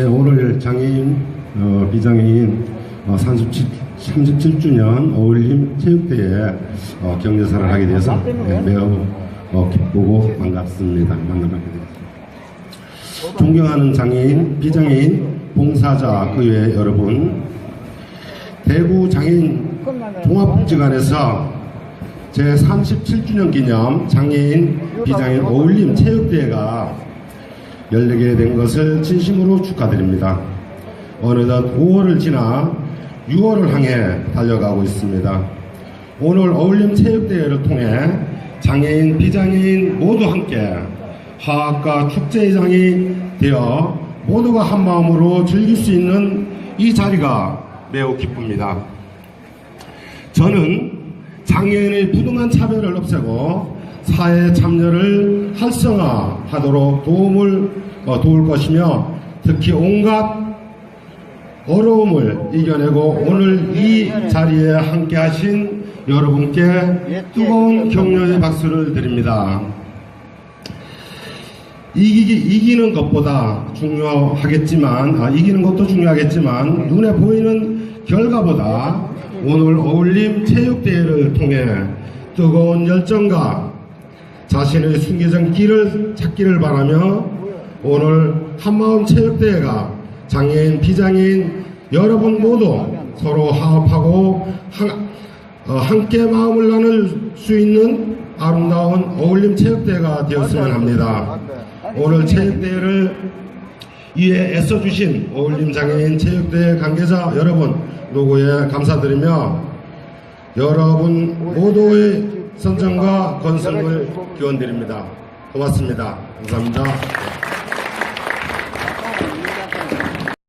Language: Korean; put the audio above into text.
네, 오늘 장애인, 어, 비장애인 어, 37, 37주년 어울림 체육대회 어, 경제사를 하게 돼서 네, 매우 어, 기쁘고 반갑습니다. 만나뵙게 되었습니다. 존경하는 장애인, 비장애인, 봉사자 의회 여러분, 대구 장애인 종합복지관에서 제 37주년 기념 장애인, 비장애인 어울림 체육대회가 열리게 된 것을 진심으로 축하드립니다. 어느덧 5월을 지나 6월을 향해 달려가고 있습니다. 오늘 어울림 체육대회를 통해 장애인, 비장애인 모두 함께 화학과 축제장이 되어 모두가 한 마음으로 즐길 수 있는 이 자리가 매우 기쁩니다. 저는 장애인의 부동한 차별을 없애고 사회 참여를 활성화하도록 도움을 어, 도울 것이며 특히 온갖 어려움을 이겨내고 오늘 이 자리에 함께 하신 여러분께 뜨거운 격려의 박수를 드립니다. 이기기, 이기는 것보다 중요하겠지만, 아, 이기는 것도 중요하겠지만, 눈에 보이는 결과보다 오늘 어울림 체육대회를 통해 뜨거운 열정과 자신의 숨겨진 길을 찾기를 바라며 오늘 한마음 체육대회가 장애인, 비장애인 여러분 모두 서로 화합하고 한- 어, 함께 마음을 나눌 수 있는 아름다운 어울림 체육대회가 되었으면 합니다. 오늘 체육대회를 위해 애써주신 어울림 장애인 체육대회 관계자 여러분 노고에 감사드리며 여러분 모두의 선정과 건승을 기원드립니다. 고맙습니다. 감사합니다.